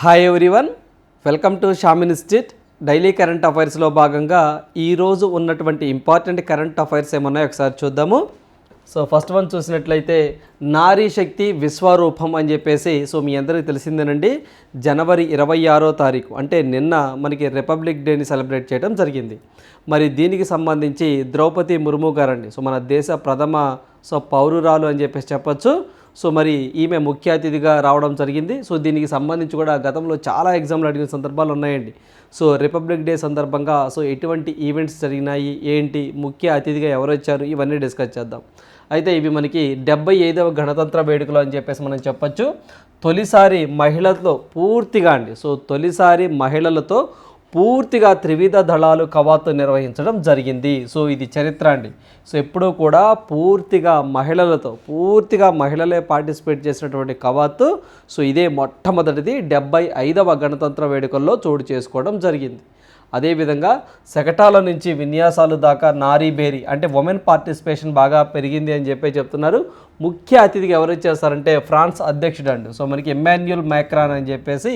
Hi everyone welcome to Sham institute daily current అఫైర్స్లో భాగంగా ఈరోజు ఉన్నటువంటి ఇంపార్టెంట్ కరెంట్ అఫైర్స్ ఏమన్నాయో ఒకసారి చూద్దాము. సో ఫస్ట్ వన్ చూసినట్లయితే నారీ శక్తి విశ్వరూపం అని చెప్పేసి సో మీ అందరికీ తెలిసిందేనండి. జనవరి ఇరవై ఆరో తారీఖు అంటే నిన్న మనకి రిపబ్లిక్ డేని సెలబ్రేట్ చేయడం జరిగింది. మరి దీనికి సంబంధించి ద్రౌపది ముర్ము గారండి. సో మన దేశ ప్రథమ సో పౌరురాలు అని చెప్పేసి చెప్పొచ్చు. సో మరి ఈమె ముఖ్య అతిథిగా రావడం జరిగింది. సో దీనికి సంబంధించి కూడా గతంలో చాలా ఎగ్జామ్లు అడిగిన సందర్భాలు ఉన్నాయండి. సో రిపబ్లిక్ డే సందర్భంగా సో ఎటువంటి ఈవెంట్స్ జరిగినాయి ఏంటి ముఖ్య అతిథిగా ఎవరు వచ్చారు ఇవన్నీ డిస్కస్ చేద్దాం. అయితే ఇవి మనకి డెబ్బై ఐదవ గణతంత్ర వేడుకలు అని చెప్పేసి మనం చెప్పొచ్చు. తొలిసారి మహిళలతో పూర్తిగా అండి. సో తొలిసారి మహిళలతో పూర్తిగా త్రివిధ దళాలు కవాతు నిర్వహించడం జరిగింది. సో ఇది చరిత్ర అండి. సో ఎప్పుడూ కూడా పూర్తిగా మహిళలతో పూర్తిగా మహిళలే పార్టిసిపేట్ చేసినటువంటి కవాతు సో ఇదే మొట్టమొదటిది డెబ్బై ఐదవ గణతంత్ర వేడుకల్లో చోటు చేసుకోవడం జరిగింది. అదేవిధంగా శకటాల నుంచి విన్యాసాలు దాకా నారీ బేరీ అంటే ఉమెన్ పార్టిసిపేషన్ బాగా పెరిగింది అని చెప్పి చెప్తున్నారు. ముఖ్య అతిథిగా ఎవరు చేస్తారంటే ఫ్రాన్స్ అధ్యక్షుడు అండి. సో మనకి ఎమాన్యుయల్ మ్యాక్రాన్ అని చెప్పేసి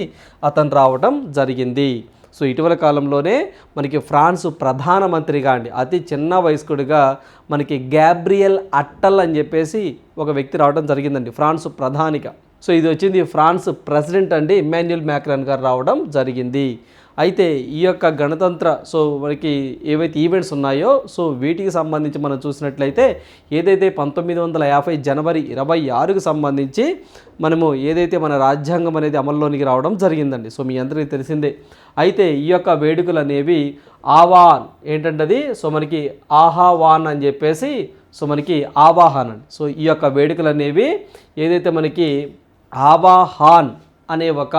అతను రావడం జరిగింది. సో ఇటీవల కాలంలోనే మనకి ఫ్రాన్స్ ప్రధానమంత్రిగా అండి అతి చిన్న వయస్కుడిగా మనకి గ్యాబ్రియల్ అట్టల్ అని చెప్పేసి ఒక వ్యక్తి రావడం జరిగిందండి ఫ్రాన్స్ ప్రధానిగా. సో ఇది వచ్చింది ఫ్రాన్స్ ప్రెసిడెంట్ అండి ఇమాన్యుల్ మ్యాక్రాన్ గారు రావడం జరిగింది. అయితే ఈ యొక్క గణతంత్ర సో మనకి ఏవైతే ఈవెంట్స్ ఉన్నాయో సో వీటికి సంబంధించి మనం చూసినట్లయితే ఏదైతే పంతొమ్మిది వందల యాభై జనవరి ఇరవై ఆరుకు సంబంధించి మనము ఏదైతే మన రాజ్యాంగం అనేది అమల్లోనికి రావడం జరిగిందండి. సో మీ అందరికీ తెలిసిందే. అయితే ఈ యొక్క వేడుకలు అనేవి ఆవాన్ ఏంటంటది? సో మనకి ఆహావాన్ అని చెప్పేసి సో మనకి ఆవాహాన్ అండి. సో ఈ యొక్క వేడుకలు అనేవి ఏదైతే మనకి ఆవాహాన్ అనే ఒక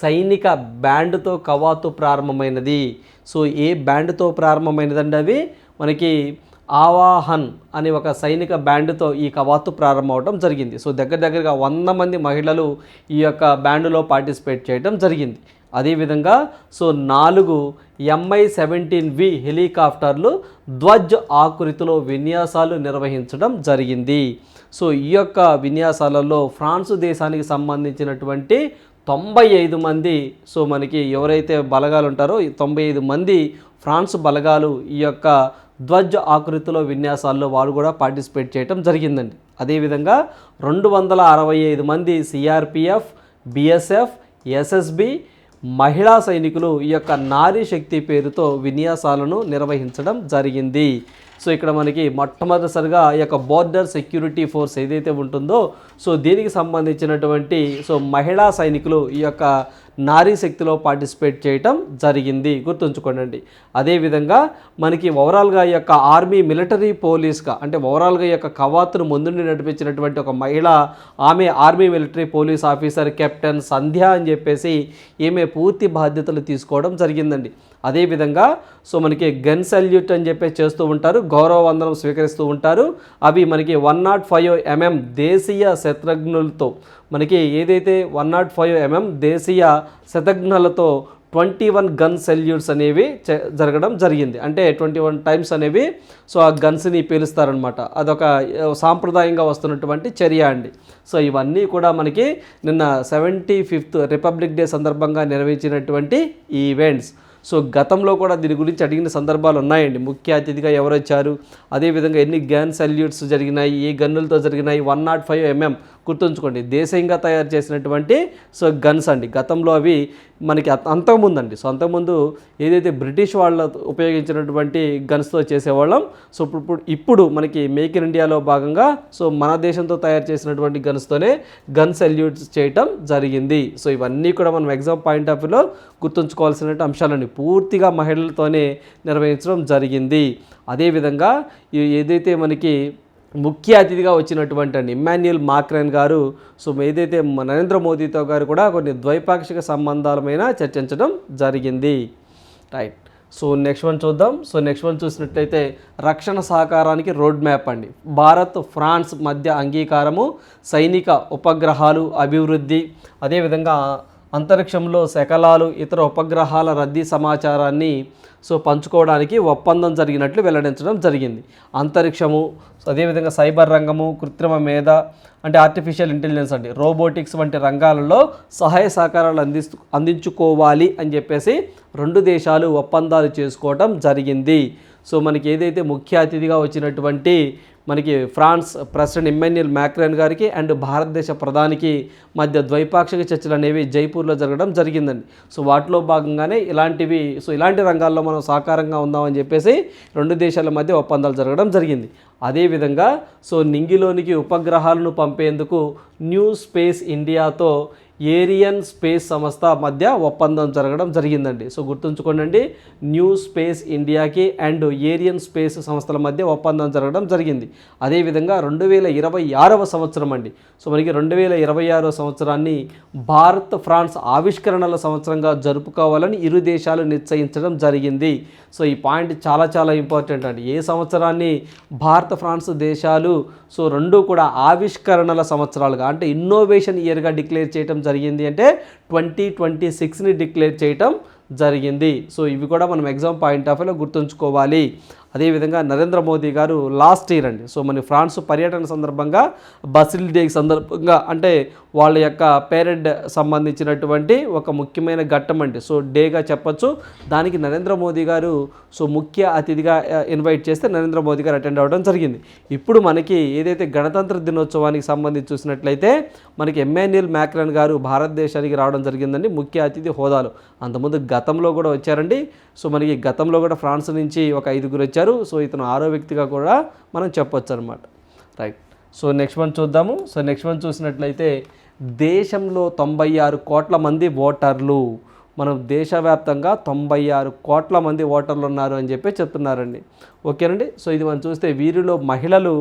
సైనిక బ్యాండ్తో కవాతు ప్రారంభమైనది. సో ఏ బ్యాండ్తో ప్రారంభమైనదండి అవి? మనకి ఆవాహన్ అనే ఒక సైనిక బ్యాండ్తో ఈ కవాతు ప్రారంభమవడం జరిగింది. సో దగ్గర దగ్గరగా వంద మంది మహిళలు ఈ యొక్క బ్యాండులో పార్టిసిపేట్ చేయడం జరిగింది. అదేవిధంగా సో నాలుగు ఎంఐ సెవెంటీన్ వి హెలికాప్టర్లు ధ్వజ్ ఆకృతిలో విన్యాసాలు నిర్వహించడం జరిగింది. సో ఈ యొక్క విన్యాసాలలో ఫ్రాన్స్ దేశానికి సంబంధించినటువంటి తొంభై ఐదు మంది సో మనకి ఎవరైతే బలగాలు ఉంటారో తొంభై ఐదు మంది ఫ్రాన్స్ బలగాలు ఈ యొక్క ధ్వజ్ ఆకృతిలో విన్యాసాల్లో వాళ్ళు కూడా పార్టిసిపేట్ చేయటం జరిగిందండి. అదేవిధంగా రెండు వందల అరవై ఐదు మంది సిఆర్పిఎఫ్ బిఎస్ఎఫ్ ఎస్ఎస్బి మహిళా సైనికులు ఈ యొక్క నారీ శక్తి పేరుతో విన్యాసాలను నిర్వహించడం జరిగింది. సో ఇక్కడ మనకి మొట్టమొదటిసారిగా ఈ యొక్క బోర్డర్ సెక్యూరిటీ ఫోర్స్ ఏదైతే ఉంటుందో సో దీనికి సంబంధించినటువంటి సో మహిళా సైనికులు ఈ యొక్క నారీ శక్తిలో పార్టిసిపేట్ చేయటం జరిగింది. గుర్తుంచుకోండి అదేవిధంగా మనకి ఓవరాల్గా ఈ యొక్క ఆర్మీ మిలిటరీ పోలీస్గా అంటే ఓవరాల్గా ఈ యొక్క కవాతును ముందుండి నడిపించినటువంటి ఒక మహిళ ఆమె army military police officer captain Sandhya అని చెప్పేసి ఈమె పూర్తి బాధ్యతలు తీసుకోవడం జరిగిందండి. అదేవిధంగా సో మనకి గన్ సల్యూట్ అని చెప్పేసి చేస్తూ ఉంటారు గౌరవ వందనం స్వీకరిస్తూ ఉంటారు. అవి మనకి వన్ నాట్ ఫైవ్ ఎంఎం దేశీయ శత్రుఘ్నులతో మనకి ఏదైతే వన్ నాట్ ఫైవ్ ఎంఎం దేశీయ శతఘ్నులతో ట్వంటీ వన్ గన్ సెల్యూట్స్ అనేవి జరగడం జరిగింది. అంటే ట్వంటీ వన్ టైమ్స్ అనేవి సో ఆ గన్స్ని పేలుస్తారనమాట అదొక సాంప్రదాయంగా వస్తున్నటువంటి చర్య అండి. సో ఇవన్నీ కూడా మనకి నిన్న సెవెంటీ ఫిఫ్త్ రిపబ్లిక్ డే సందర్భంగా నిర్వహించినటువంటి ఈవెంట్స్ సో గతంలో కూడా దీని గురించి అడిగిన సందర్భాలు ఉన్నాయండి. ముఖ్య అతిథిగా ఎవరు వచ్చారు? అదేవిధంగా ఎన్ని గన్ సల్యూట్స్ జరిగినాయి? ఏ గన్నులతో జరిగినాయి? వన్ నాట్ ఫైవ్ ఎంఎం గుర్తుంచుకోండి. దేశీయంగా తయారు చేసినటువంటి సో గన్స్ అండి. గతంలో అవి మనకి అంత- సో అంతకుముందు ఏదైతే బ్రిటిష్ వాళ్ళ ఉపయోగించినటువంటి గన్స్తో చేసేవాళ్ళం సో ఇప్పుడు ఇప్పుడు- ఇప్పుడు మనకి మేక్ ఇన్ ఇండియాలో భాగంగా సో మన దేశంతో తయారు చేసినటువంటి గన్స్తోనే గన్ సెల్యూట్స్ చేయటం జరిగింది. సో ఇవన్నీ కూడా మనం ఎగ్జామ్ పాయింట్ ఆఫ్ వ్యూలో గుర్తుంచుకోవాల్సిన అంశాలండి. పూర్తిగా మహిళలతోనే నిర్వహించడం జరిగింది. అదేవిధంగా ఈ- ఏదైతే మనకి ముఖ్య అతిథిగా వచ్చినటువంటి అండి ఇమ్మాన్యుయల్ మాక్రన్ గారు సో ఏదైతే నరేంద్ర మోదీతో గారు కూడా కొన్ని ద్వైపాక్షిక సంబంధాలమైన చర్చించడం జరిగింది. రైట్. సో నెక్స్ట్ వన్ చూద్దాం. సో నెక్స్ట్ వన్ చూసినట్లయితే రక్షణ సహకారానికి రోడ్ మ్యాప్ అండి. భారత్ ఫ్రాన్స్ మధ్య అంగీకారము సైనిక ఉపగ్రహాలు అభివృద్ధి అదేవిధంగా అంతరిక్షంలో శకలాలు ఇతర ఉపగ్రహాల రద్దీ సమాచారాన్ని సో పంచుకోవడానికి ఒప్పందం జరిగినట్లు వెల్లడించడం జరిగింది. అంతరిక్షము అదేవిధంగా సైబర్ రంగము కృత్రిమ మేధ అంటే ఆర్టిఫిషియల్ ఇంటెలిజెన్స్ అండి. రోబోటిక్స్ వంటి రంగాలలో సహాయ సహకారాలు అందిస్తూ అందించుకోవాలి అని చెప్పేసి రెండు దేశాలు ఒప్పందాలు చేసుకోవటం జరిగింది. సో మనకి ఏదైతే ముఖ్య అతిథిగా వచ్చినటువంటి మనకి ఫ్రాన్స్ ప్రెసిడెంట్ ఇమ్మాన్యుయల్ మ్యాక్రాన్ గారికి అండ్ భారతదేశ ప్రధానికి మధ్య ద్వైపాక్షిక చర్చలు అనేవి జైపూర్లో జరగడం జరిగిందండి. సో వాటిలో భాగంగానే ఇలాంటివి సో ఇలాంటి రంగాల్లో మనం సహకారంగా ఉందామని చెప్పేసి రెండు దేశాల మధ్య ఒప్పందాలు జరగడం జరిగింది. అదేవిధంగా సో నింగిలోనికి ఉపగ్రహాలను పంపేందుకు న్యూ స్పేస్ ఇండియాతో ఏరియన్ స్పేస్ సంస్థ మధ్య ఒప్పందం జరగడం జరిగిందండి. సో గుర్తుంచుకోండి న్యూ స్పేస్ ఇండియాకి అండ్ ఏరియన్ స్పేస్ సంస్థల మధ్య ఒప్పందం జరగడం జరిగింది. అదేవిధంగా రెండు వేల ఇరవై ఆరవ సంవత్సరం అండి. సో మనకి రెండు వేల ఇరవై ఆరవ సంవత్సరాన్ని భారత్ ఫ్రాన్స్ ఆవిష్కరణల సంవత్సరంగా జరుపుకోవాలని ఇరు దేశాలు నిశ్చయించడం జరిగింది. సో ఈ పాయింట్ చాలా చాలా ఇంపార్టెంట్ అండి. ఏ సంవత్సరాన్ని భారత ఫ్రాన్స్ దేశాలు సో రెండు కూడా ఆవిష్కరణల సంవత్సరాలుగా అంటే ఇన్నోవేషన్ ఇయర్గా డిక్లేర్ చేయడం జరిగింది అంటే ట్వంటీ ట్వంటీ సిక్స్ని డిక్లేర్ చేయటం జరిగింది. సో ఇవి కూడా మనం ఎగ్జామ్ పాయింట్ ఆఫ్ వ్యూలో గుర్తుంచుకోవాలి. అదేవిధంగా నరేంద్ర మోదీ గారు లాస్ట్ ఇయర్ అండి. సో మన ఫ్రాన్స్ పర్యటన సందర్భంగా బసిల్ డే సందర్భంగా అంటే వాళ్ళ యొక్క పేరెంట్ సంబంధించినటువంటి ఒక ముఖ్యమైన ఘట్టం అండి. సో డేగా చెప్పొచ్చు. దానికి నరేంద్ర మోదీ గారు సో ముఖ్య అతిథిగా ఇన్వైట్ చేస్తే నరేంద్ర మోదీ గారు అటెండ్ అవ్వడం జరిగింది. ఇప్పుడు మనకి ఏదైతే గణతంత్ర దినోత్సవానికి సంబంధించి చూసినట్లయితే మనకి ఎమ్మాన్యుయల్ మ్యాక్రన్ గారు భారతదేశానికి రావడం జరిగిందండి. ముఖ్య అతిథి హోదాలు. అంతకుముందు గతంలో కూడా వచ్చారండి. సో మనకి గతంలో కూడా ఫ్రాన్స్ నుంచి ఒక ఐదుగురు వచ్చారు. సో ఇతను ఆరో వ్యక్తిగా కూడా మనం చెప్పొచ్చు అనమాట రైట్. సో నెక్స్ట్ వన్ చూద్దాము. సో నెక్స్ట్ వన్ చూసినట్లయితే దేశంలో తొంభై ఆరు కోట్ల మంది ఓటర్లు. మనం దేశవ్యాప్తంగా తొంభై ఆరు కోట్ల మంది ఓటర్లు ఉన్నారు అని చెప్పి చెప్తున్నారండి. ఓకేనండి? సో ఇది మనం చూస్తే వీరిలో మహిళలు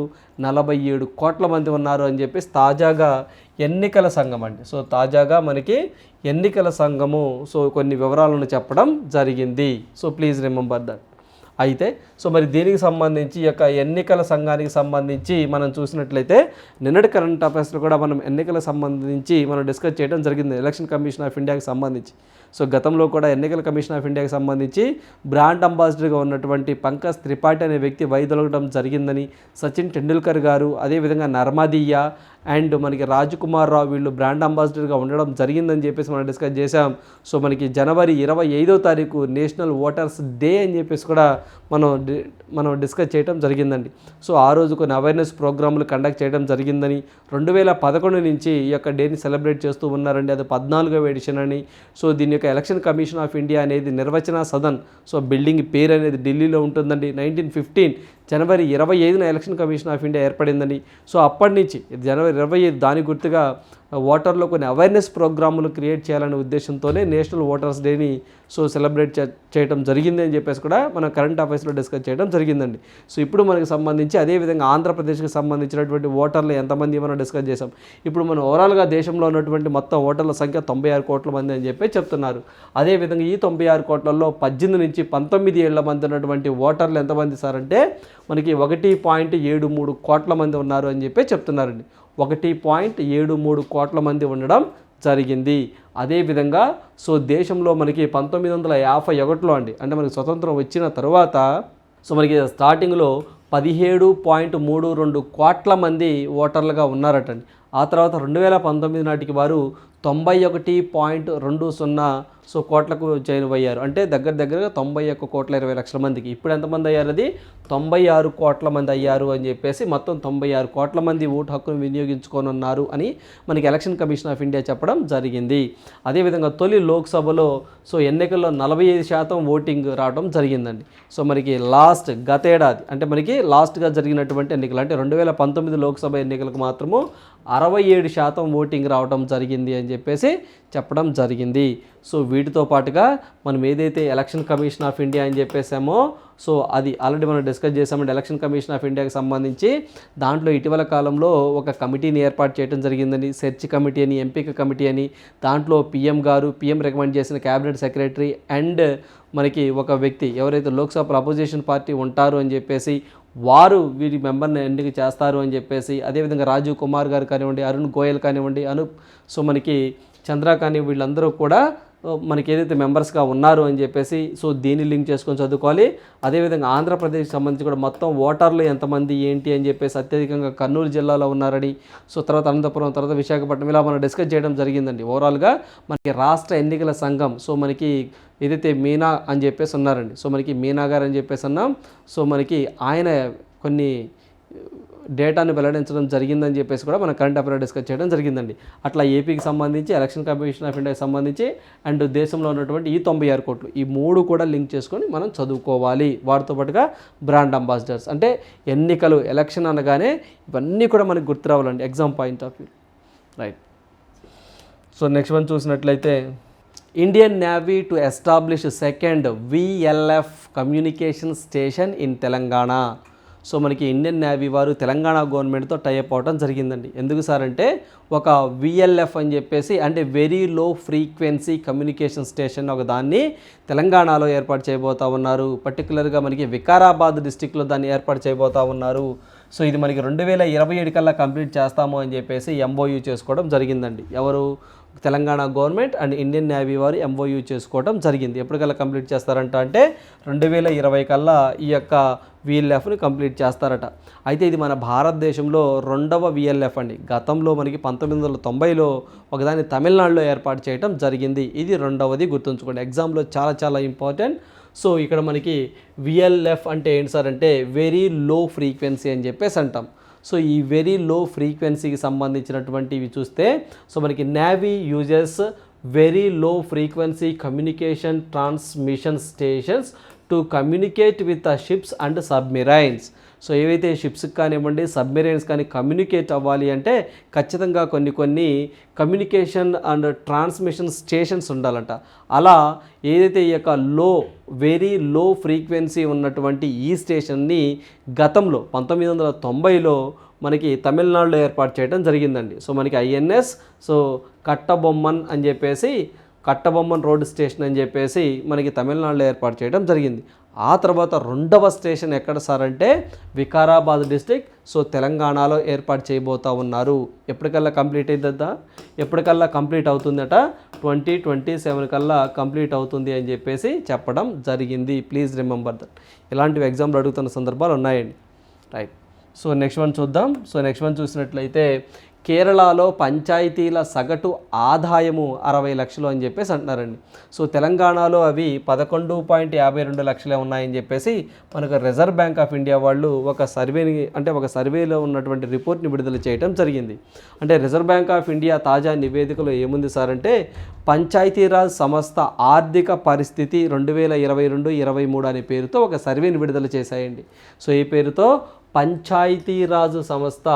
నలభై ఏడు కోట్ల మంది ఉన్నారు అని చెప్పేసి తాజాగా ఎన్నికల సంఘం అండి. సో తాజాగా మనకి ఎన్నికల సంఘము సో కొన్ని వివరాలను చెప్పడం జరిగింది. So please remember that. అయితే సో మరి దీనికి సంబంధించి ఈ యొక్క ఎన్నికల సంఘానికి సంబంధించి మనం చూసినట్లయితే నిన్నటి కరెంట్ అఫైర్స్లో కూడా మనం ఎన్నికల సంబంధించి మనం డిస్కస్ చేయడం జరిగింది. ఎలక్షన్ కమిషన్ ఆఫ్ ఇండియాకి సంబంధించి. సో గతంలో కూడా ఎన్నికల కమిషన్ ఆఫ్ ఇండియాకి సంబంధించి బ్రాండ్ అంబాసిడర్గా ఉన్నటువంటి పంకజ్ త్రిపాఠి అనే వ్యక్తి వైదొలగడం జరిగిందని సచిన్ టెండూల్కర్ గారు అదేవిధంగా నర్మదీయ అండ్ మనకి రాజ్ కుమార్ రావు వీళ్ళు బ్రాండ్ అంబాసిడర్గా ఉండడం జరిగిందని చెప్పేసి మనం డిస్కస్ చేసాం సో మనకి జనవరి ఇరవై ఐదో తారీఖు నేషనల్ ఓటర్స్ డే అని చెప్పేసి కూడా మనం మనం డిస్కస్ చేయడం జరిగిందండి. సో ఆ రోజు కొన్ని అవేర్నెస్ ప్రోగ్రాములు కండక్ట్ చేయడం జరిగిందని రెండు వేల పదకొండు నుంచి ఈ యొక్క డేని సెలబ్రేట్ చేస్తూ ఉన్నారండి. అది పద్నాలుగవ ఎడిషన్ అని. సో దీని యొక్క ఎలక్షన్ కమిషన్ ఆఫ్ ఇండియా అనేది నిర్వచన సదన్. సో బిల్డింగ్ పేరు అనేది ఢిల్లీలో ఉంటుందండి. నైన్టీన్ ఫిఫ్టీన్ జనవరి ఇరవై ఐదున ఎలక్షన్ కమిషన్ ఆఫ్ ఇండియా ఏర్పడిందని. సో అప్పటి నుంచి జనవరి ఇరవై ఐదు దాని గుర్తుగా ఓటర్లో కొన్ని అవేర్నెస్ ప్రోగ్రాములు క్రియేట్ చేయాలనే ఉద్దేశంతోనే నేషనల్ ఓటర్స్ డేని సో సెలబ్రేట్ చేయడం జరిగింది అని చెప్పేసి కూడా మనం కరెంట్ అఫైర్స్లో డిస్కస్ చేయడం జరిగిందండి. సో ఇప్పుడు మనకి సంబంధించి అదేవిధంగా ఆంధ్రప్రదేశ్కి సంబంధించినటువంటి ఓటర్లు ఎంతమంది మనం డిస్కస్ చేసాం ఇప్పుడు మనం ఓవరాల్గా దేశంలో ఉన్నటువంటి మొత్తం ఓటర్ల సంఖ్య తొంభై ఆరు కోట్ల మంది అని చెప్పి చెప్తున్నారు. అదేవిధంగా ఈ తొంభై ఆరు కోట్లలో పద్దెనిమిది నుంచి పంతొమ్మిది ఏళ్ళ మంది ఉన్నటువంటి ఓటర్లు ఎంతమంది సార్ అంటే మనకి ఒకటి పాయింట్ ఏడు మూడు కోట్ల మంది ఉన్నారు అని చెప్పి చెప్తున్నారండి. ఒకటి పాయింట్ ఏడు మూడు కోట్ల మంది ఉండడం జరిగింది. అదేవిధంగా సో దేశంలో మనకి పంతొమ్మిది వందల యాభై ఒకటిలో అండి అంటే మనకి స్వతంత్రం వచ్చిన తర్వాత సో మనకి స్టార్టింగ్లో పదిహేడు పాయింట్ మూడు రెండు కోట్ల మంది ఓటర్లుగా ఉన్నారటండి. ఆ తర్వాత రెండు వేల పంతొమ్మిది నాటికి వారు తొంభై ఒకటి పాయింట్ రెండు సున్నా సో కోట్లకు చేరువయ్యారు అంటే దగ్గర దగ్గరగా తొంభై ఒక్క కోట్ల ఇరవై లక్షల మందికి. ఇప్పుడు ఎంతమంది అయ్యారు అది? తొంభై ఆరు కోట్ల మంది అయ్యారు అని చెప్పేసి మొత్తం తొంభై ఆరు కోట్ల మంది ఓటు హక్కును వినియోగించుకోనున్నారు అని మనకి ఎలక్షన్ కమిషన్ ఆఫ్ ఇండియా చెప్పడం జరిగింది. అదేవిధంగా తొలి లోక్సభలో సో ఎన్నికల్లో నలభై ఐదు శాతం ఓటింగ్ రావడం జరిగిందండి. సో మనకి లాస్ట్ గతేడాది అంటే మనకి లాస్ట్గా జరిగినటువంటి ఎన్నికలు అంటే రెండు వేల పంతొమ్మిది లోక్సభ ఎన్నికలకు మాత్రము అరవై ఏడు శాతం ఓటింగ్ రావడం జరిగింది అని చెప్పేసి చెప్పడం జరిగింది. సో వీటితో పాటుగా మనం ఏదైతే ఎలక్షన్ కమిషన్ ఆఫ్ ఇండియా అని చెప్పేసామో సో అది ఆల్రెడీ మనం డిస్కస్ చేసామంటే ఎలక్షన్ కమిషన్ ఆఫ్ ఇండియాకి సంబంధించి దాంట్లో ఇటీవల కాలంలో ఒక కమిటీని ఏర్పాటు చేయడం జరిగిందని సెర్చ్ కమిటీ అని ఎంపిక కమిటీ అని దాంట్లో పిఎం గారు పిఎం రికమెండ్ చేసిన క్యాబినెట్ సెక్రటరీ అండ్ మనకి ఒక వ్యక్తి ఎవరైతే లోక్సభ అపోజిషన్ పార్టీ ఉంటారు అని చెప్పేసి వారు వీరి మెంబర్ని ఎన్నిక చేస్తారు అని చెప్పేసి అదేవిధంగా రాజీవ్ కుమార్ గారు కానివ్వండి అరుణ్ గోయల్ కానివ్వండి అను సో మనకి చంద్ర కానీ వీళ్ళందరూ కూడా మనకి ఏదైతే మెంబర్స్గా ఉన్నారు అని చెప్పేసి సో దీన్ని లింక్ చేసుకొని చదువుకోవాలి. అదేవిధంగా ఆంధ్రప్రదేశ్ సంబంధించి కూడా మొత్తం ఓటర్లు ఎంతమంది ఏంటి అని చెప్పేసి అత్యధికంగా కర్నూలు జిల్లాలో ఉన్నారని సో తర్వాత అనంతపురం తర్వాత విశాఖపట్నం ఇలా మనం డిస్కస్ చేయడం జరిగిందండి. ఓవరాల్గా మనకి రాష్ట్ర ఎన్నికల సంఘం సో మనకి ఏదైతే మీనా అని చెప్పేసి ఉన్నారండి. సో మనకి మీనా గారు అని చెప్పేసి అన్నాం. సో మనకి ఆయన కొన్ని డేటాను వెల్లడించడం జరిగిందని చెప్పేసి కూడా మనం కరెంట్ అఫైర్ డిస్కస్ చేయడం జరిగిందండి. అట్లా ఏపీకి సంబంధించి ఎలక్షన్ కమిషన్ ఆఫ్ ఇండియాకి సంబంధించి అండ్ దేశంలో ఉన్నటువంటి ఈ తొంభై ఆరు కోట్లు ఈ మూడు కూడా లింక్ చేసుకొని మనం చదువుకోవాలి. వాటితో పాటుగా బ్రాండ్ అంబాసిడర్స్. అంటే ఎన్నికలు ఎలక్షన్ అనగానే ఇవన్నీ కూడా మనకు గుర్తు రావాలండి exam point of view. Right. So next one చూసినట్లయితే Indian navy to establish second VLF communication station in Telangana. So మనకి ఇండియన్ నేవీ వారు తెలంగాణ గవర్నమెంట్తో టైఅప్ అవడం జరిగిందండి. ఎందుకు సార్ అంటే ఒక విఎల్ఎఫ్ అని చెప్పేసి అంటే very low frequency communication station ఒక దాన్ని తెలంగాణలో ఏర్పాటు చేయబోతా ఉన్నారు. పర్టికులర్గా మనకి వికారాబాద్ డిస్టిక్లో దాన్ని ఏర్పాటు చేయబోతా ఉన్నారు. సో ఇది మనకి రెండు వేల ఇరవై ఏడు కల్లా కంప్లీట్ చేస్తాము అని చెప్పేసి ఎంఓయూ చేసుకోవడం జరిగిందండి. ఎవరు? Telangana government and Indian navy వారు ఎంఓయూ చేసుకోవడం జరిగింది. ఎప్పటికల్లా కంప్లీట్ చేస్తారంట అంటే రెండు వేల ఇరవై కల్లా ఈ యొక్క విఎల్ఎఫ్ని కంప్లీట్ చేస్తారట. అయితే ఇది మన భారతదేశంలో రెండవ విఎల్ఎఫ్ అండి. గతంలో మనకి పంతొమ్మిది వందల తొంభైలో ఒకదాన్ని తమిళనాడులో ఏర్పాటు చేయడం జరిగింది. ఇది రెండవది గుర్తుంచుకోండి. ఎగ్జామ్లో చాలా చాలా ఇంపార్టెంట్ సో ఇక్కడ మనకి విఎల్ఎఫ్ అంటే ఏంటి సార్ అంటే వెరీ లో ఫ్రీక్వెన్సీ అని చెప్పేసి అంటాం. సో ఈ వెరీ లో ఫ్రీక్వెన్సీకి సంబంధించినటువంటివి చూస్తే సో మనకి navy uses very low frequency communication transmission stations to communicate with the ships and submarines so ఏవైతే షిప్స్కి కానివ్వండి సబ్మెరైన్స్ కానీ కమ్యూనికేట్ అవ్వాలి అంటే ఖచ్చితంగా కొన్ని కొన్ని కమ్యూనికేషన్ అండ్ ట్రాన్స్మిషన్ స్టేషన్స్ ఉండాలంట. అలా ఏదైతే ఈ యొక్క లో వెరీ లో ఫ్రీక్వెన్సీ ఉన్నటువంటి ఈ స్టేషన్ని గతంలో పంతొమ్మిది వందల తొంభైలో మనకి తమిళనాడులో ఏర్పాటు చేయడం జరిగిందండి. సో మనకి ఐఎన్ఎస్ సో కట్టబొమ్మన్ అని చెప్పేసి కట్టబొమ్మన్ రోడ్ స్టేషన్ అని చెప్పేసి మనకి తమిళనాడులో ఏర్పాటు చేయడం జరిగింది. ఆ తర్వాత రెండవ స్టేషన్ ఎక్కడ సార్ అంటే వికారాబాద్ డిస్టిక్. సో తెలంగాణలో ఏర్పాటు చేయబోతా ఉన్నారు. ఎప్పటికల్లా కంప్లీట్ అవుతుందా ఎప్పటికల్లా కంప్లీట్ అవుతుందట? ట్వంటీ ట్వంటీ సెవెన్ కల్లా కంప్లీట్ అవుతుంది అని చెప్పేసి చెప్పడం జరిగింది. Please remember that. ఇలాంటివి ఎగ్జామ్లు అడుగుతున్న సందర్భాలు ఉన్నాయండి. రైట్. సో నెక్స్ట్ వన్ చూద్దాం. సో నెక్స్ట్ వన్ చూసినట్లయితే కేరళలో పంచాయతీల సగటు ఆదాయము అరవై లక్షలు అని చెప్పేసి అంటున్నారండి. సో తెలంగాణలో అవి పదకొండు పాయింట్ యాభై రెండు లక్షలే ఉన్నాయని చెప్పేసి మనకు రిజర్వ్ బ్యాంక్ ఆఫ్ ఇండియా వాళ్ళు ఒక సర్వేని అంటే ఒక సర్వేలో ఉన్నటువంటి రిపోర్ట్ని విడుదల చేయడం జరిగింది. అంటే రిజర్వ్ బ్యాంక్ ఆఫ్ ఇండియా తాజా నివేదికలో ఏముంది సార్ అంటే పంచాయతీరాజ్ సంస్థ ఆర్థిక పరిస్థితి రెండు వేల ఇరవై రెండు ఇరవై మూడు అనే పేరుతో ఒక సర్వేని విడుదల చేశాయండి. సో ఈ పేరుతో? పంచాయతీరాజు సంస్థ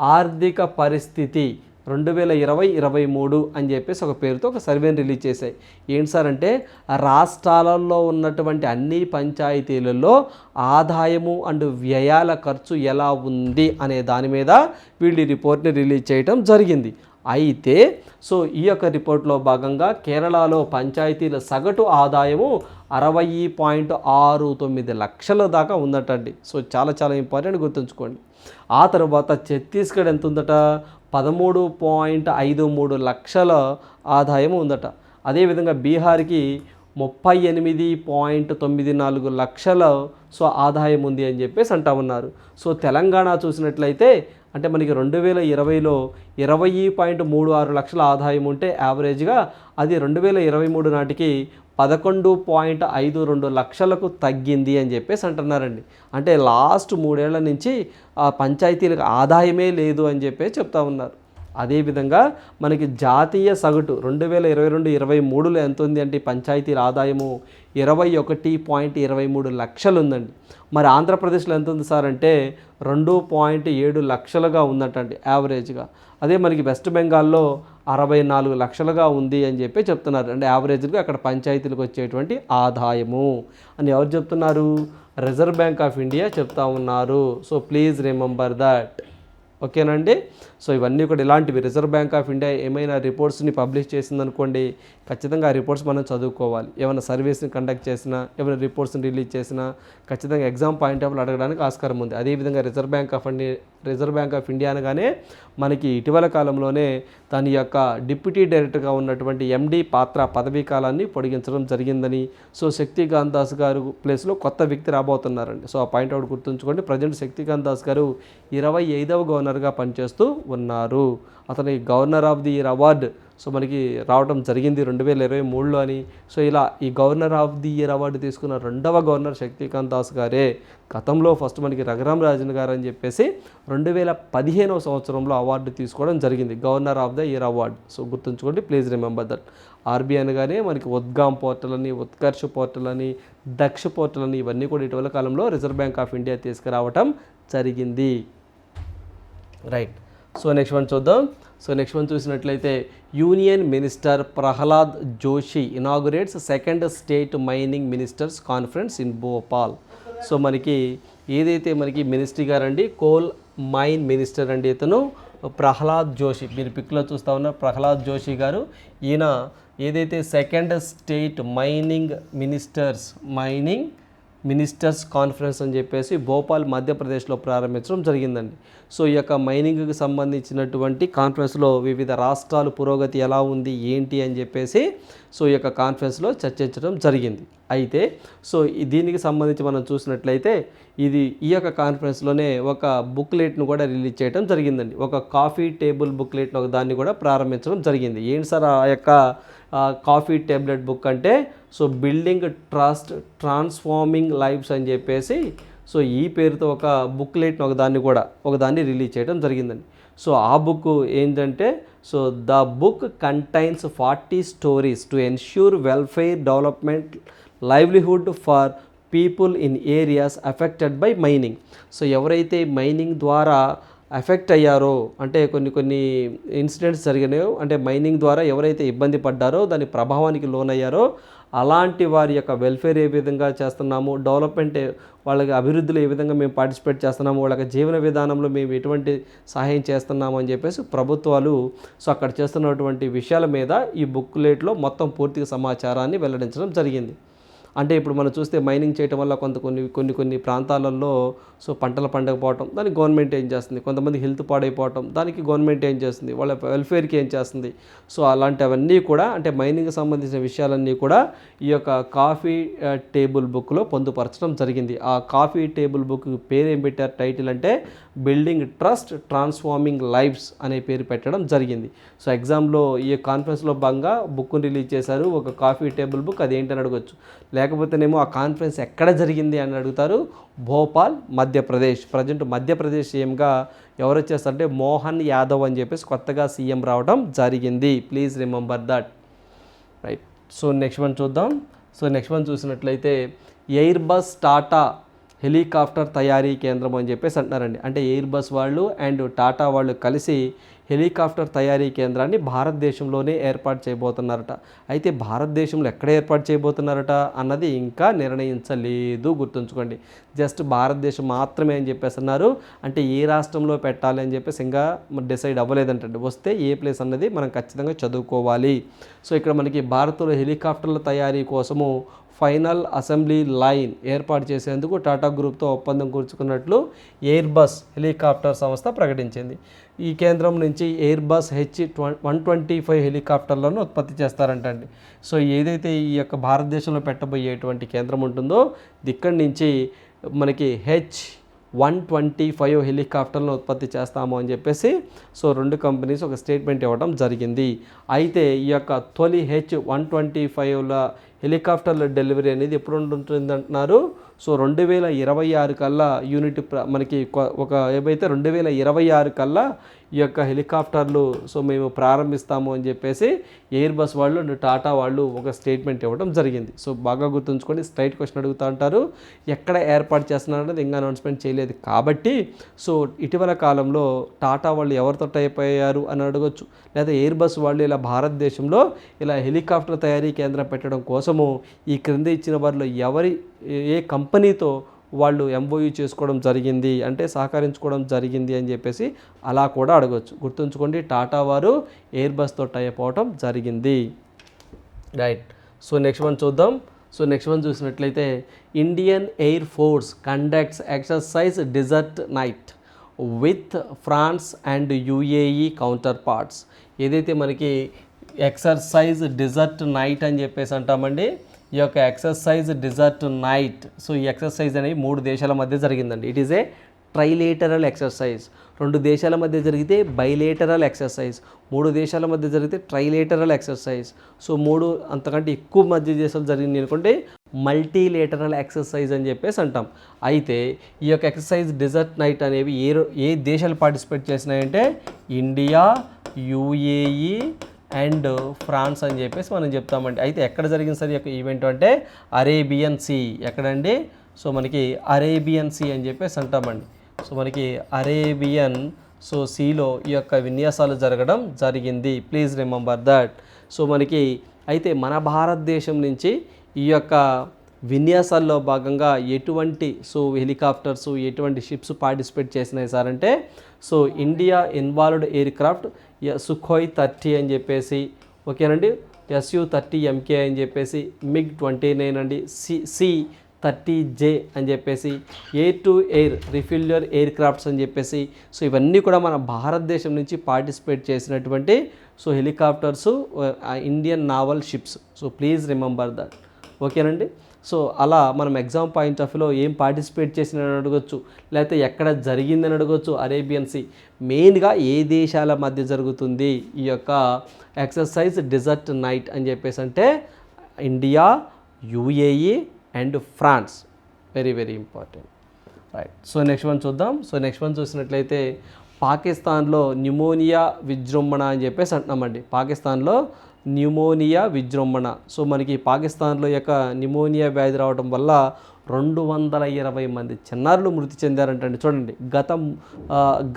ఆర్థిక పరిస్థితి రెండు వేల ఇరవై ఇరవై మూడు అని చెప్పేసి ఒక పేరుతో ఒక సర్వేని రిలీజ్ చేశాయి. ఏంటి సార్ అంటే రాష్ట్రాలలో ఉన్నటువంటి అన్ని పంచాయతీలలో ఆదాయము అండ్ వ్యయాల ఖర్చు ఎలా ఉంది అనే దాని మీద వీళ్ళు ఈ రిపోర్ట్ని రిలీజ్ చేయడం జరిగింది. అయితే సో ఈ యొక్క రిపోర్ట్లో భాగంగా కేరళలో పంచాయతీల సగటు ఆదాయము అరవై పాయింట్ ఆరు తొమ్మిది లక్షల దాకా ఉందటండి సో చాలా చాలా ఇంపార్టెంట్ గుర్తుంచుకోండి. ఆ తర్వాత ఛత్తీస్గఢ్ ఎంత ఉందట పదమూడు పాయింట్ ఐదు మూడు లక్షల ఆదాయం ఉందట. అదేవిధంగా బీహార్కి ముప్పై ఎనిమిది పాయింట్ తొమ్మిది నాలుగు లక్షల సో ఆదాయం ఉంది అని చెప్పేసి అంటా ఉన్నారు. సో తెలంగాణ చూసినట్లయితే అంటే మనకి రెండు వేల ఇరవైలో ఇరవై పాయింట్ మూడు ఆరు లక్షల ఆదాయం ఉంటే యావరేజ్గా అది రెండు వేల ఇరవై మూడు నాటికి పదకొండు పాయింట్ ఐదు రెండు లక్షలకు తగ్గింది అని చెప్పేసి అంటున్నారండి. అంటే లాస్ట్ మూడేళ్ళ నుంచి ఆ పంచాయతీలకు ఆదాయమే లేదు అని చెప్పేసి చెప్తా ఉన్నారు. అదేవిధంగా మనకి జాతీయ సగటు రెండు వేల ఇరవై రెండు ఇరవై మూడులో ఎంత ఉంది అంటే పంచాయతీల ఆదాయము ఇరవై ఒకటి పాయింట్ ఇరవై మూడు లక్షలు ఉందండి మరి ఆంధ్రప్రదేశ్లో ఎంత ఉంది సార్ అంటే రెండు పాయింట్ ఏడు లక్షలుగా ఉందటండి యావరేజ్గా. అదే మనకి వెస్ట్ బెంగాల్లో అరవై నాలుగు లక్షలుగా ఉంది అని చెప్పి చెప్తున్నారు. అంటే యావరేజ్గా అక్కడ పంచాయతీలకు వచ్చేటువంటి ఆదాయము అని ఎవరు చెప్తున్నారు? రిజర్వ్ బ్యాంక్ ఆఫ్ ఇండియా చెప్తా ఉన్నారు. So please remember that. ఓకేనండి? సో ఇవన్నీ కూడా ఇలాంటివి రిజర్వ్ బ్యాంక్ ఆఫ్ ఇండియా ఏమైనా రిపోర్ట్స్ని పబ్లిష్ చేసిందనుకోండి ఖచ్చితంగా ఆ రిపోర్ట్స్ మనం చదువుకోవాలి. ఏమైనా సర్వీస్ని కండక్ట్ చేసినా ఏమైనా రిపోర్ట్స్ని రిలీజ్ చేసినా ఖచ్చితంగా ఎగ్జామ్ పాయింట్ ఆఫ్ అడగడానికి ఆస్కారం ఉంది. అదేవిధంగా reserve bank of India reserve bank of India అనగానే మనకి ఇటీవల కాలంలోనే దాని యొక్క డిప్యూటీ డైరెక్టర్గా ఉన్నటువంటి ఎండి పాత్ర పదవీ కాలాన్ని పొడిగించడం జరిగిందని సో శక్తికాంత్ దాస్ గారు ప్లేస్లో కొత్త వ్యక్తి రాబోతున్నారండి. సో ఆ పాయింట్ అవుట్ గుర్తుంచుకోండి. ప్రజెంట్ శక్తికాంత్ దాస్ గారు ఇరవై ఐదవ గవర్నర్ గవర్నర్గా పనిచేస్తూ ఉన్నారు. అతని governor of the year award so మనకి రావడం జరిగింది రెండు వేల ఇరవై మూడులో అని. సో ఇలా ఈ governor of the year award తీసుకున్న రెండవ గవర్నర్ శక్తికాంత్ దాస్ గారే గతంలో ఫస్ట్ మనకి రఘురామ్ రాజన్ గారు అని చెప్పేసి రెండు వేల పదిహేనవ సంవత్సరంలో అవార్డు తీసుకోవడం జరిగింది. Governor of the year award. So గుర్తుంచుకోండి ప్లీజ్ రిమెంబర్ దట్. ఆర్బీఐ అనగానే మనకి ఉద్గామ్ పోర్టల్ అని ఉత్కర్ష పోర్టల్ అని దక్ష పోర్టల్ అని ఇవన్నీ కూడా ఇటీవల కాలంలో రిజర్వ్ బ్యాంక్ ఆఫ్ ఇండియా తీసుకురావటం జరిగింది. రైట్ సో నెక్స్ట్ వన్ చూద్దాం. సో నెక్స్ట్ వన్ చూసినట్లయితే union minister Pralhad Joshi inaugurates second state mining ministers conference in Bhopal so మనకి ఏదైతే మనకి మినిస్ట్రీ గారండి కోల్ మైన్ మినిస్టర్ అండి ఇతను ప్రహ్లాద్ జోషి మీరు పిక్లో చూస్తా ఉన్న ప్రహ్లాద్ జోషి గారు. ఈయన ఏదైతే second state mining ministers mining ministers conference అని చెప్పేసి భోపాల్ మధ్యప్రదేశ్లో ప్రారంభించడం జరిగిందండి. సో ఈ యొక్క మైనింగ్కి సంబంధించినటువంటి కాన్ఫరెన్స్లో వివిధ రాష్ట్రాలు పురోగతి ఎలా ఉంది ఏంటి అని చెప్పేసి సో ఈ యొక్క కాన్ఫరెన్స్లో చర్చించడం జరిగింది. అయితే సో దీనికి సంబంధించి మనం చూసినట్లయితే ఇది ఈ యొక్క కాన్ఫరెన్స్లోనే ఒక బుక్లెట్ను కూడా రిలీజ్ చేయడం జరిగిందండి. ఒక కాఫీ టేబుల్ బుక్లెట్ను ఒక దాన్ని కూడా ప్రారంభించడం జరిగింది. ఏంటి సార్ ఆ యొక్క కాఫీ టేబ్లెట్ బుక్ అంటే so building trust transforming lives అని చెప్పేసి సో ఈ పేరుతో ఒక బుక్లెట్ ఒక దాన్ని కూడా ఒక దాన్ని రిలీజ్ చేయడం జరిగిందండి. సో ఆ బుక్ ఏంటంటే so the book contains forty stories to ensure welfare development livelihood for people in areas affected by mining. So ఎవరైతే మైనింగ్ ద్వారా ఎఫెక్ట్ అయ్యారో అంటే కొన్ని కొన్ని ఇన్సిడెంట్స్ జరిగినాయో అంటే మైనింగ్ ద్వారా ఎవరైతే ఇబ్బంది పడ్డారో దాని ప్రభావానికి లోనయ్యారో అలాంటి వారి యొక్క వెల్ఫేర్ ఏ విధంగా చేస్తున్నాము? డెవలప్మెంట్ వాళ్ళకి అభివృద్ధిలో ఏ విధంగా మేము పార్టిసిపేట్ చేస్తున్నాము? వాళ్ళకి జీవన విధానంలో మేము ఎటువంటి సహాయం చేస్తున్నాము? అని చెప్పేసి ప్రభుత్వాలు సో అక్కడ చేస్తున్నటువంటి విషయాల మీద ఈ బుక్లెట్లో మొత్తం పూర్తిగా సమాచారాన్ని వెల్లడించడం జరిగింది. అంటే ఇప్పుడు మనం చూస్తే మైనింగ్ చేయటం వల్ల కొంత కొన్ని కొన్ని కొన్ని ప్రాంతాలలో సో పంటలు పండకపోవటం దానికి గవర్నమెంట్ ఏం చేస్తుంది? కొంతమంది హెల్త్ పాడైపోవటం దానికి గవర్నమెంట్ ఏం చేస్తుంది? వాళ్ళ వెల్ఫేర్కి ఏం చేస్తుంది? సో అలాంటివన్నీ కూడా అంటే మైనింగ్కి సంబంధించిన విషయాలన్నీ కూడా ఈ యొక్క కాఫీ టేబుల్ బుక్లో పొందుపరచడం జరిగింది. ఆ కాఫీ టేబుల్ బుక్ పేరు ఏం పెట్టారు? టైటిల్ అంటే బిల్డింగ్ ట్రస్ట్ ట్రాన్స్ఫార్మింగ్ లైఫ్స్ అనే పేరు పెట్టడం జరిగింది. సో ఎగ్జామ్లో ఈ కాన్ఫరెన్స్లో భాగంగా బుక్ను రిలీజ్ చేశారు. ఒక కాఫీ టేబుల్ బుక్ అదేంటని అడగొచ్చు. లేకపోతేనేమో ఆ కాన్ఫరెన్స్ ఎక్కడ జరిగింది అని అడుగుతారు భోపాల్ మధ్యప్రదేశ్. ప్రజెంట్ మధ్యప్రదేశ్ సీఎంగా ఎవరు వచ్చేస్తారంటే మోహన్ యాదవ్ అని చెప్పేసి కొత్తగా సీఎం రావడం జరిగింది. Please remember that. Right. So next one చూద్దాం. సో నెక్స్ట్ వన్ చూసినట్లయితే ఎయిర్ బస్ టాటా హెలికాప్టర్ తయారీ కేంద్రం అని చెప్పేసి అంటున్నారండి. అంటే ఎయిర్ బస్ వాళ్ళు అండ్ టాటా వాళ్ళు కలిసి హెలికాప్టర్ తయారీ కేంద్రాన్ని భారతదేశంలోనే ఏర్పాటు చేయబోతున్నారట. అయితే భారతదేశంలో ఎక్కడ ఏర్పాటు చేయబోతున్నారట అన్నది ఇంకా నిర్ణయించలేదు. గుర్తుంచుకోండి. జస్ట్ భారతదేశం మాత్రమే అని చెప్పేసి అన్నారు అంటే ఏ రాష్ట్రంలో పెట్టాలి అని చెప్పేసి ఇంకా డిసైడ్ అవ్వలేదంటే వస్తే ఏ ప్లేస్ అన్నది మనం ఖచ్చితంగా చదువుకోవాలి. సో ఇక్కడ మనకి భారత్లో హెలికాప్టర్ల తయారీ కోసము ఫైనల్ అసెంబ్లీ లైన్ ఏర్పాటు చేసేందుకు టాటా గ్రూప్తో ఒప్పందం కూర్చుకున్నట్లు ఎయిర్ బస్ హెలికాప్టర్ సంస్థ ప్రకటించింది. ఈ కేంద్రం నుంచి Airbus H one twenty five హెలికాప్టర్లను ఉత్పత్తి చేస్తారంటండి. సో ఏదైతే ఈ యొక్క భారతదేశంలో పెట్టబోయేటువంటి కేంద్రం ఉంటుందో ఇక్కడి నుంచి మనకి హెచ్ వన్ ట్వంటీ ఫైవ్ హెలికాప్టర్లను ఉత్పత్తి చేస్తాము అని చెప్పేసి సో రెండు కంపెనీస్ ఒక స్టేట్మెంట్ ఇవ్వడం జరిగింది. అయితే ఈ యొక్క తొలి హెచ్ వన్ ట్వంటీ ఫైవ్ల హెలికాప్టర్ల డెలివరీ అనేది ఎప్పుడు ఉంటుంది అంటున్నారు సో రెండు వేల ఇరవై ఆరు కల్లా యూనిట్ ప్ర- మనకి ఒక ఏవైతే రెండు వేల ఇరవై ఆరు కల్లా ఈ యొక్క హెలికాప్టర్లు సో మేము ప్రారంభిస్తాము అని చెప్పేసి ఎయిర్ బస్ వాళ్ళు అండ్ టాటా వాళ్ళు ఒక స్టేట్మెంట్ ఇవ్వడం జరిగింది. సో బాగా గుర్తుంచుకొని స్ట్రైట్ క్వశ్చన్ అడుగుతూ ఉంటారు. ఎక్కడ ఏర్పాటు చేస్తున్నారు అనేది ఇంకా అనౌన్స్మెంట్ చేయలేదు కాబట్టి సో ఇటీవల కాలంలో టాటా వాళ్ళు ఎవరితో టైప్ అయ్యారు అని అడగొచ్చు. లేదా ఎయిర్ బస్ వాళ్ళు ఇలా భారతదేశంలో ఇలా హెలికాప్టర్ తయారీ కేంద్రం పెట్టడం కోసము ఈ క్రింద ఇచ్చిన వారిలో ఎవరి ఏ కంపెనీతో వాళ్ళు ఎంఓయూ చేసుకోవడం జరిగింది అంటే సహకరించుకోవడం జరిగింది అని చెప్పేసి అలా కూడా అడగొచ్చు. గుర్తుంచుకోండి టాటా వారు ఎయిర్ బస్తో టైప్ అవటం జరిగింది. రైట్ సో నెక్స్ట్ వన్ చూద్దాం. సో నెక్స్ట్ వన్ చూసినట్లయితే Indian air force conducts exercise desert knight with France and UAE counter parts ఏదైతే మనకి ఎక్సర్సైజ్ డిజర్ట్ నైట్ అని చెప్పేసి అంటామండి ఈ యొక్క ఎక్సర్సైజ్ డిజర్ట్ నైట్ సో ఈ ఎక్సర్సైజ్ అనేది మూడు దేశాల మధ్య జరిగిందండి. It is a trilateral exercise రెండు దేశాల మధ్య జరిగితే బైలేటరల్ ఎక్సర్సైజ్ మూడు దేశాల మధ్య జరిగితే ట్రైలేటరల్ ఎక్సర్సైజ్ సో మూడు అంతకంటే ఎక్కువ మధ్య దేశాలు జరిగింది అనుకుంటే మల్టీలేటరల్ ఎక్సర్సైజ్ అని చెప్పేసి అంటాం. అయితే ఈ యొక్క ఎక్సర్సైజ్ డిజర్ట్ నైట్ అనేవి ఏ ఏ దేశాలు పార్టిసిపేట్ చేసినాయంటే ఇండియా యుఏఈ అండ్ ఫ్రాన్స్ అని చెప్పేసి మనం చెప్తామండి. అయితే ఎక్కడ జరిగింది సార్ ఈ యొక్క ఈవెంట్ అంటే అరేబియన్ సీ ఎక్కడండి? సో మనకి అరేబియన్ సీ అని చెప్పేసి అంటామండి. సో మనకి అరేబియన్ సో సీలో ఈ యొక్క విన్యాసాలు జరగడం జరిగింది. Please remember that. సో మనకి అయితే మన భారతదేశం నుంచి ఈ యొక్క విన్యాసాల్లో భాగంగా ఎటువంటి సో హెలికాప్టర్స్ ఎటువంటి షిప్స్ పార్టిసిపేట్ చేసినాయి సార్ అంటే so India involved aircraft Sukhoi thirty అని చెప్పేసి ఓకేనండి? ఎస్యూ థర్టీ ఎంకే అని చెప్పేసి మిగ్ ట్వంటీ నైన్ అండి. సి సి థర్టీ జే అని చెప్పేసి air to air refueller aircrafts అని చెప్పేసి సో ఇవన్నీ కూడా మన భారతదేశం నుంచి పార్టిసిపేట్ చేసినటువంటి so helicopters Indian naval ships. So please remember that. ఓకేనండి? సో అలా మనం ఎగ్జామ్ పాయింట్ ఆఫ్ వ్యూలో ఏం పార్టిసిపేట్ చేసినని అడగొచ్చు లేకపోతే ఎక్కడ జరిగిందని అడగొచ్చు అరేబియన్ సీ మెయిన్గా ఏ దేశాల మధ్య జరుగుతుంది ఈ యొక్క ఎక్సర్సైజ్ డిజర్ట్ నైట్ అని చెప్పేసి అంటే India UAE and France very very important right so next one చూద్దాం. సో నెక్స్ట్ వన్ చూసినట్లయితే పాకిస్తాన్లో న్యూమోనియా విజృంభణ అని చెప్పేసి అంటున్నామండి. పాకిస్తాన్లో న్యూమోనియా విజృంభణ. సో మనకి పాకిస్తాన్లో యొక్క న్యూమోనియా వ్యాధి రావడం వల్ల రెండు వందల ఇరవై మంది చిన్నారులు మృతి చెందారంటండి. చూడండి గత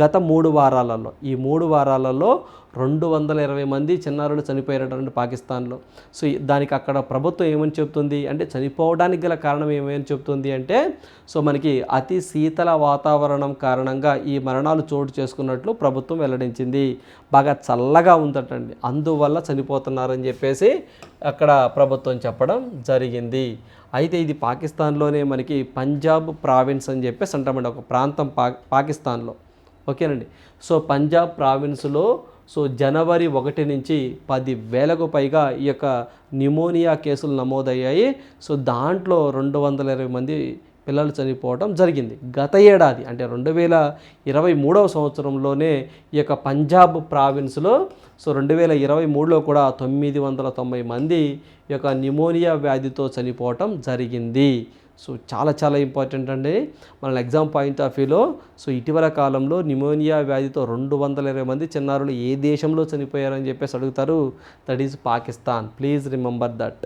గత మూడు వారాలలో ఈ మూడు వారాలలో రెండు వందల ఇరవై మంది చిన్నారులు చనిపోయారంటండి పాకిస్తాన్లో. సో దానికి అక్కడ ప్రభుత్వం ఏమని చెప్తుంది అంటే చనిపోవడానికి గల కారణం ఏమని చెప్తుంది అంటే సో మనకి అతి శీతల వాతావరణం కారణంగా ఈ మరణాలు చోటు చేసుకున్నట్లు ప్రభుత్వం వెల్లడించింది. బాగా చల్లగా ఉందటండి. అందువల్ల చనిపోతున్నారని చెప్పేసి అక్కడ ప్రభుత్వం చెప్పడం జరిగింది. అయితే ఇది పాకిస్తాన్లోనే మనకి పంజాబ్ ప్రావిన్స్ అని చెప్పేసి అంటామండి ఒక ప్రాంతం పా పాకిస్తాన్లో. ఓకేనండి? సో పంజాబ్ ప్రావిన్స్లో సో జనవరి ఒకటి నుంచి పది వేలకు పైగా ఈ యొక్క న్యూమోనియా కేసులు నమోదయ్యాయి. సో దాంట్లో రెండు వందల ఇరవై మంది పిల్లలు చనిపోవడం జరిగింది. గత ఏడాది అంటే రెండు వేల ఇరవై మూడవ సంవత్సరంలోనే ఈ యొక్క పంజాబ్ ప్రావిన్స్లో సో రెండు వేల ఇరవై మూడులో కూడా తొమ్మిది వందల తొంభై మంది ఈ యొక్క న్యూమోనియా వ్యాధితో చనిపోవటం జరిగింది. సో చాలా చాలా ఇంపార్టెంట్ అండి. మన ఎగ్జామ్ పాయింట్ ఆఫ్ వ్యూలో సో ఇటీవల కాలంలో న్యూమోనియా వ్యాధితో రెండు వందల ఇరవై మంది చిన్నారులు ఏ దేశంలో చనిపోయారని చెప్పేసి అడుగుతారు. That is Pakistan. Please remember that.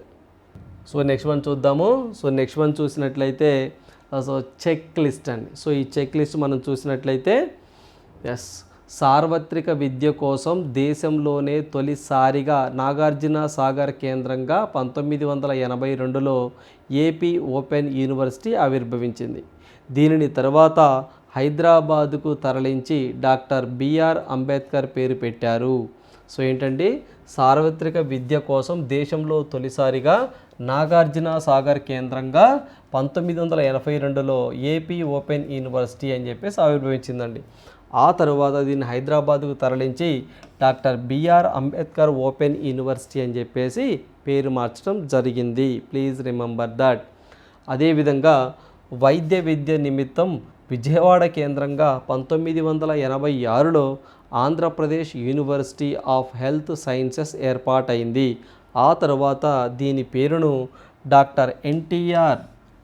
So next one చూద్దాము. సో నెక్స్ట్ వన్ చూసినట్లయితే సో చెక్ లిస్ట్ అండి. సో ఈ చెక్ లిస్ట్ మనం చూసినట్లయితే ఎస్ సార్వత్రిక విద్య కోసం దేశంలోనే తొలిసారిగా నాగార్జున సాగర్ కేంద్రంగా పంతొమ్మిది వందల ఎనభై రెండులో ఏపీ ఓపెన్ యూనివర్సిటీ ఆవిర్భవించింది. దీనిని తర్వాత హైదరాబాదుకు తరలించి డాక్టర్ బిఆర్ అంబేద్కర్ పేరు పెట్టారు. సో ఏంటండి? సార్వత్రిక విద్య కోసం దేశంలో తొలిసారిగా నాగార్జున సాగర్ కేంద్రంగా పంతొమ్మిది వందల ఎనభై రెండులో ఏపీ ఓపెన్ యూనివర్సిటీ అని చెప్పేసి ఆవిర్భవించిందండి. ఆ తరువాత దీన్ని హైదరాబాద్కు తరలించి doctor BR Ambedkar open university అని చెప్పేసి పేరు మార్చడం జరిగింది. Please remember that. అదేవిధంగా వైద్య విద్య నిమిత్తం విజయవాడ కేంద్రంగా పంతొమ్మిది వందల ఎనభై ఆరులో Andhra Pradesh university of health sciences ఏర్పాటైంది. ఆ తర్వాత దీని పేరును డాక్టర్ ఎన్టీఆర్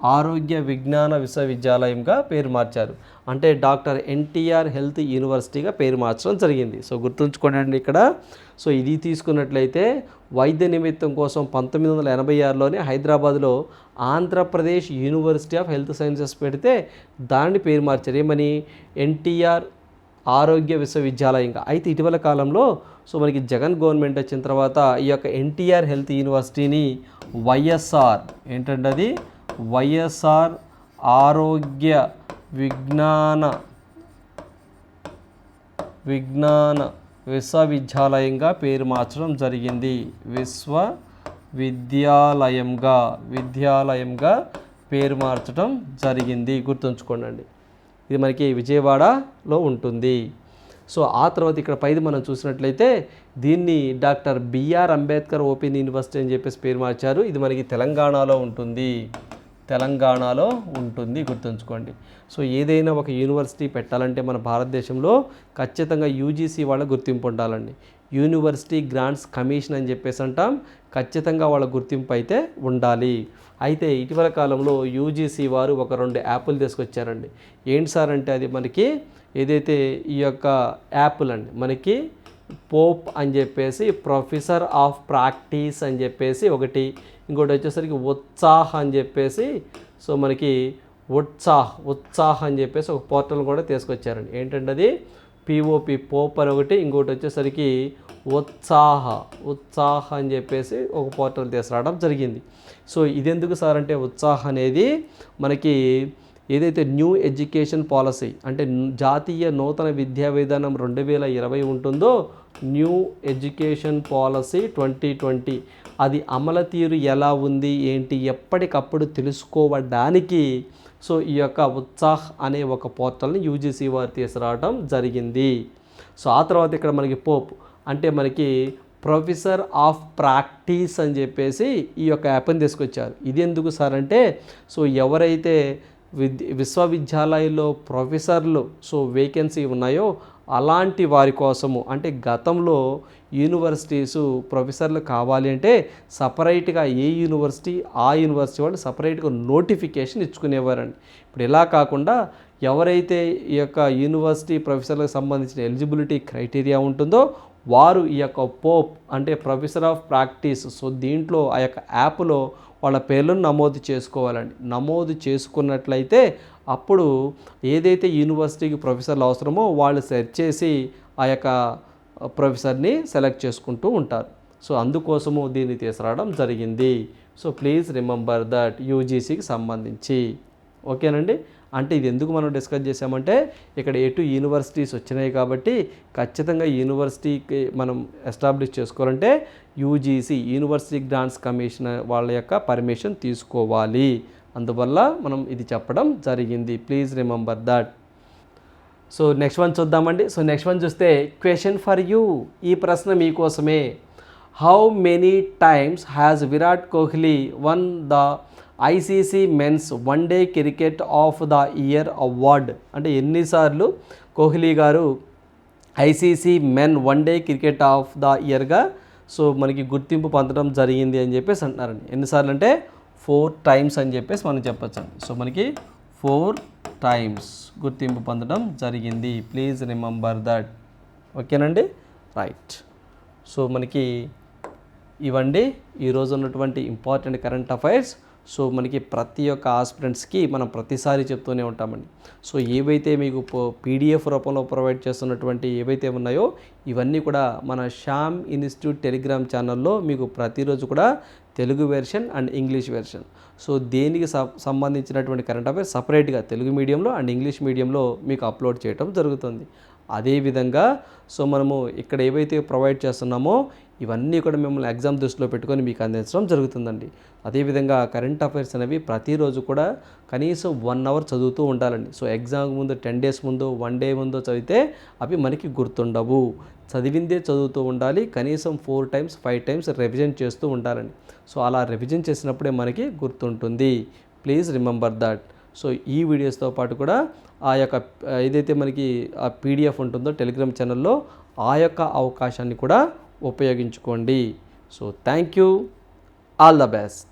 ఆరోగ్య విజ్ఞాన విశ్వవిద్యాలయంగా పేరు మార్చారు. అంటే డాక్టర్ ఎన్టీఆర్ హెల్త్ యూనివర్సిటీగా పేరు మార్చడం జరిగింది. సో గుర్తుంచుకోండి ఇక్కడ. సో ఇది తీసుకున్నట్లయితే వైద్య నిమిత్తం కోసం పంతొమ్మిది వందల ఎనభై ఆరులోనే హైదరాబాద్లో Andhra Pradesh university of health sciences పెడితే దాన్ని పేరు మార్చారు. ఏమని? ఎన్టీఆర్ ఆరోగ్య విశ్వవిద్యాలయంగా. అయితే ఇటీవల కాలంలో సో మనకి జగన్ గవర్నమెంట్ వచ్చిన తర్వాత ఈ యొక్క ఎన్టీఆర్ హెల్త్ యూనివర్సిటీని వైఎస్ఆర్ ఏంటంటే అది? వైఎస్ఆర్ ఆరోగ్య విజ్ఞాన విజ్ఞాన విశ్వవిద్యాలయంగా పేరు మార్చడం జరిగింది. విశ్వ విద్యాలయంగా విద్యాలయంగా పేరు మార్చడం జరిగింది. గుర్తుంచుకోండి ఇది మనకి విజయవాడలో ఉంటుంది. సో ఆ తర్వాత ఇక్కడ పైది మనం చూసినట్లయితే దీన్ని doctor BR Ambedkar open university అని చెప్పేసి పేరు మార్చారు. ఇది మనకి తెలంగాణలో ఉంటుంది. తెలంగాణలో ఉంటుంది గుర్తుంచుకోండి. సో ఏదైనా ఒక యూనివర్సిటీ పెట్టాలంటే మన భారతదేశంలో ఖచ్చితంగా యూజీసీ వాళ్ళ గుర్తింపు ఉండాలండి. యూనివర్సిటీ గ్రాంట్స్ కమిషన్ అని చెప్పేసి అంటాం. ఖచ్చితంగా వాళ్ళ గుర్తింపు అయితే ఉండాలి. అయితే ఇటీవల కాలంలో యూజీసీ వారు ఒక రెండు యాప్లు తీసుకొచ్చారండి. ఏంటి సార్ అంటే అది మనకి ఏదైతే ఈ యొక్క యాప్లు అండి మనకి పోప్ అని చెప్పేసి ప్రొఫెసర్ ఆఫ్ ప్రాక్టీస్ అని చెప్పేసి ఒకటి ఇంకోటి వచ్చేసరికి ఉత్సాహ్ అని చెప్పేసి సో మనకి ఉత్సాహ్ ఉత్సాహ్ అని చెప్పేసి ఒక పోర్టల్ కూడా తీసుకొచ్చారండి. ఏంటంటే అది? పిఓపి పోపర్ ఒకటి ఇంకోటి వచ్చేసరికి ఉత్సాహ ఉత్సాహ అని చెప్పేసి ఒక పోర్టల్ తీసుకురావడం జరిగింది. సో ఇదెందుకు సార్ అంటే ఉత్సాహ అనేది మనకి ఏదైతే న్యూ ఎడ్యుకేషన్ పాలసీ అంటే జాతీయ నూతన విద్యా విధానం రెండు వేల ఇరవై ఉంటుందో new education policy twenty twenty అది అమల తీరు ఎలా ఉంది ఏంటి ఎప్పటికప్పుడు తెలుసుకోవడానికి సో ఈ యొక్క ఉత్సాహ్ అనే ఒక పోర్టల్ని యూజీసీ వారు తీసుకురావడం జరిగింది. సో ఆ తర్వాత ఇక్కడ మనకి పోప్ అంటే మనకి ప్రొఫెసర్ ఆఫ్ ప్రాక్టీస్ అని చెప్పేసి ఈ యొక్క యాప్ని తీసుకొచ్చారు. ఇది ఎందుకు సార్ అంటే సో ఎవరైతే విద్య విశ్వవిద్యాలయాల్లో ప్రొఫెసర్లు సో వేకెన్సీ ఉన్నాయో అలాంటి వారి కోసము అంటే గతంలో యూనివర్సిటీసు ప్రొఫెసర్లు కావాలి అంటే సపరేట్గా ఏ యూనివర్సిటీ ఆ యూనివర్సిటీ వాళ్ళు సపరేట్గా నోటిఫికేషన్ ఇచ్చుకునేవారండి. ఇప్పుడు ఇలా కాకుండా ఎవరైతే ఈ యొక్క యూనివర్సిటీ ప్రొఫెసర్లకు సంబంధించిన ఎలిజిబిలిటీ క్రైటీరియా ఉంటుందో వారు ఈ యొక్క పోప్ అంటే ప్రొఫెసర్ ఆఫ్ ప్రాక్టీస్ సో దీంట్లో ఆ యొక్క యాప్లో వాళ్ళ పేర్లను నమోదు చేసుకోవాలండి. నమోదు చేసుకున్నట్లయితే అప్పుడు ఏదైతే యూనివర్సిటీకి ప్రొఫెసర్లు అవసరమో వాళ్ళు సెర్చ్ చేసి ఆ యొక్క ప్రొఫెసర్ని సెలెక్ట్ చేసుకుంటూ ఉంటారు. సో అందుకోసము దీన్ని తీసుకురావడం జరిగింది. సో ప్లీజ్ రిమెంబర్ దట్ యూజీసీకి సంబంధించి. ఓకేనండి? అంటే ఇది ఎందుకు మనం డిస్కస్ చేసామంటే ఇక్కడ ఎటు యూనివర్సిటీస్ వచ్చినాయి కాబట్టి ఖచ్చితంగా యూనివర్సిటీకి మనం ఎస్టాబ్లిష్ చేసుకోవాలంటే యూజీసీ యూనివర్సిటీ గ్రాంట్స్ కమిషన్ వాళ్ళ యొక్క పర్మిషన్ తీసుకోవాలి. అందువల్ల మనం ఇది చెప్పడం జరిగింది. Please remember that so next one చూద్దామండి. సో నెక్స్ట్ వన్ చూస్తే క్వశ్చన్ ఫర్ యూ ఈ ప్రశ్న మీకోసమే how many times has Virat Kohli won the ICC men's one day cricket of the year award అంటే ఎన్నిసార్లు కోహ్లీ గారు ICC men one day cricket of the ఇయర్గా so మనకి గుర్తింపు పొందడం జరిగింది అని చెప్పేసి అంటున్నారండి. ఎన్నిసార్లు అంటే ఫోర్ టైమ్స్ అని చెప్పేసి మనం చెప్పొచ్చు. సో మనకి ఫోర్ టైమ్స్ గుర్తింపు పొందడం జరిగింది. Please remember that. ఓకేనండి? రైట్. సో మనకి ఇవండి ఈరోజు ఉన్నటువంటి ఇంపార్టెంట్ కరెంట్ అఫైర్స్. సో మనకి ప్రతి ఒక్క ఆస్పిరెంట్స్కి మనం ప్రతిసారి చెప్తూనే ఉంటామండి. సో ఏవైతే మీకు పీడిఎఫ్ రూపంలో ప్రొవైడ్ చేస్తున్నటువంటి ఏవైతే ఉన్నాయో ఇవన్నీ కూడా మన శ్యామ్ ఇన్స్టిట్యూట్ టెలిగ్రామ్ ఛానల్లో మీకు ప్రతిరోజు కూడా Telugu version and English version so దేనికి సంబంధించినటువంటి కరెంట్ అఫైర్స్ సపరేట్గా తెలుగు మీడియంలో అండ్ ఇంగ్లీష్ మీడియంలో మీకు అప్లోడ్ చేయడం జరుగుతుంది. అదేవిధంగా సో మనము ఇక్కడ ఏవైతే ప్రొవైడ్ చేస్తున్నామో ఇవన్నీ కూడా మిమ్మల్ని ఎగ్జామ్ దృష్టిలో పెట్టుకొని మీకు అందించడం జరుగుతుందండి. అదేవిధంగా కరెంట్ అఫైర్స్ అనేవి ప్రతిరోజు కూడా కనీసం వన్ అవర్ చదువుతూ ఉండాలండి. సో ఎగ్జామ్ ముందు టెన్ డేస్ ముందు వన్ డే ముందు చదివితే అవి మనకి గుర్తుండవు. చదివిందే చదువుతూ ఉండాలి కనీసం four times five times revision చేస్తూ ఉండాలండి. సో అలా రివిజన్ చేసినప్పుడే మనకి గుర్తుంటుంది. ప్లీజ్ రిమెంబర్ దట్ సో ఈ వీడియోస్తో పాటు కూడా ఆ యొక్క ఏదైతే మనకి ఆ పీడిఎఫ్ ఉంటుందో టెలిగ్రామ్ ఛానల్లో ఆ యొక్క అవకాశాన్ని కూడా ఉపయోగించుకోండి. So thank you all the best